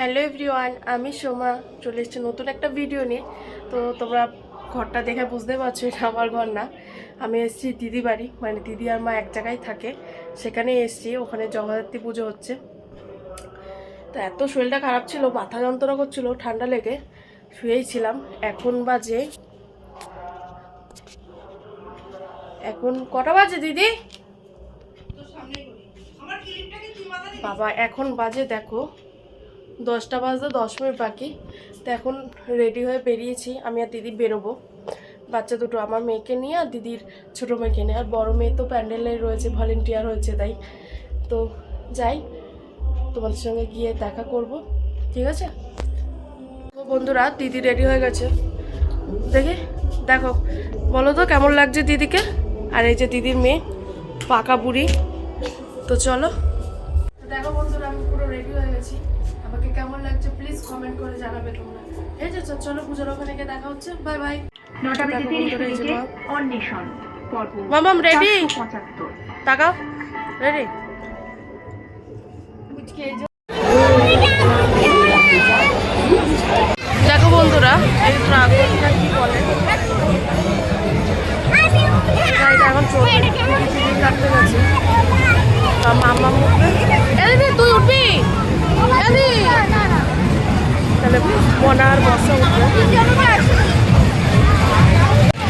Hello everyone আমি সোমা। চলে এসেছি নতুন একটা ভিডিও নিয়ে। তো তোমরা ঘরটা দেখে বুঝতে পারছ এটা আমার ঘর না। আমি এসেছি দিদি বাড়ি মানে দিদি আর মা এক জায়গায় থাকে। সেখানে এসেছি ওখানে জগদ্ধাত্রী পুজো হচ্ছে। তো এত শরীরটা খারাপ ছিল মাথা যন্ত্রণা করছিল ঠান্ডা লেগে শুয়েই ছিলাম। এখন বাজে এখন কটা বাজে দিদি? বাবা এখন বাজে দেখো। দশটা বাজতে দশ মিনিট বাকি। তো এখন রেডি হয়ে বেরিয়েছি, আমি আর দিদি বেরোবো। বাচ্চা দুটো, আমার মেয়েকে নিয়ে আর দিদির ছোটো মেয়েকে নিয়ে। আর বড় মেয়ে তো প্যান্ডেলে রয়েছে ভলেন্টিয়ার হয়েছে তাই। তো যাই, তোমাদের সঙ্গে গিয়ে দেখা করব। ঠিক আছে? তো বন্ধুরা, দিদি রেডি হয়ে গেছে। দেখি, দেখো। বলো তো, কেমন লাগছে দিদিকে? আর এই যে দিদির মেয়ে, পাকা বুড়ি। তো চলো। দেখো বন্ধুরা, আমি পুরো রেডি হয়ে গেছি। আমাকে কেমন লাগছে প্লিজ কমেন্ট করে জানাবে তোমরা। এই যে চলো পুজোর ওখানে গিয়ে দেখা হচ্ছে। বাই বাই নটা বেজে তিরিশ মিনিটে অন্বেষণ পর্ব মামাম পঁচাত্তর। তাকাও। রেডি দেখো বন্ধুরা এই ড্রাগনটা কি বলে? গাড়িটা এখন কাটতে গেছে। মামা তুই উঠবি। মনা আর বসা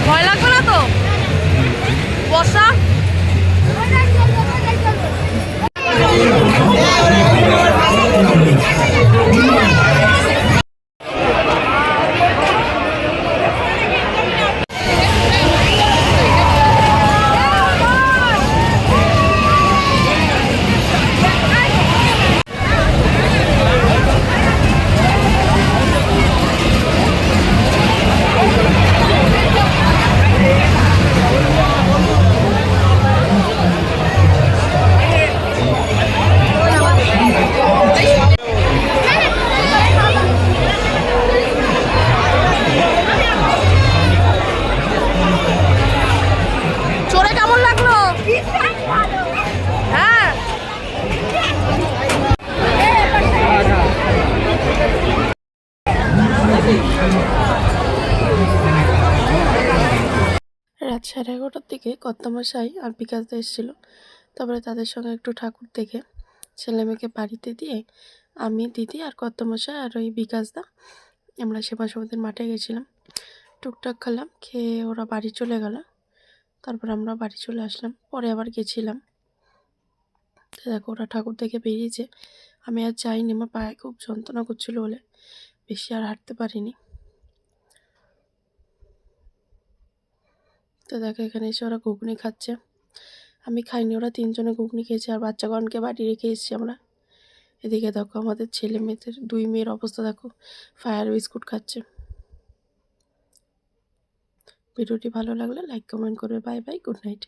ভয় লাগবে না তো? বসা। রাত সাড়ে এগারোটার দিকে কর্তামশাই আর বিকাশদা এসেছিল। তারপরে তাদের সঙ্গে একটু ঠাকুর দেখে ছেলে মেয়েকে বাড়িতে দিয়ে আমি, দিদি আর কর্তামশাই আর ওই বিকাশদা আমরা সেবা সমিতির মাঠে গেছিলাম। টুকটাক খেলাম, খেয়ে ওরা বাড়ি চলে গেল। তারপর আমরা বাড়ি চলে আসলাম। পরে আবার গেছিলাম। দেখো, ওরা ঠাকুর দেখে বেরিয়েছে। আমি আর যাইনি, আমার পায়ে খুব যন্ত্রণা করছিল বলে। বেশি আর হাঁটতে পারিনি। তো দেখো এখানে এসে ওরা ঘুগনি খাচ্ছে। আমি খাইনি, ওরা তিনজনে ঘুগনি খেয়েছে আর বাচ্চাগণকে বাড়ি রেখে এসেছি আমরা। এদিকে দেখো আমাদের ছেলে মেয়েদের, দুই মেয়ের অবস্থা দেখো। ফায়ার বিস্কুট খাচ্ছে। ভিডিওটি ভালো লাগলে লাইক, কমেন্ট করবে বাই বাই, গুড নাইট।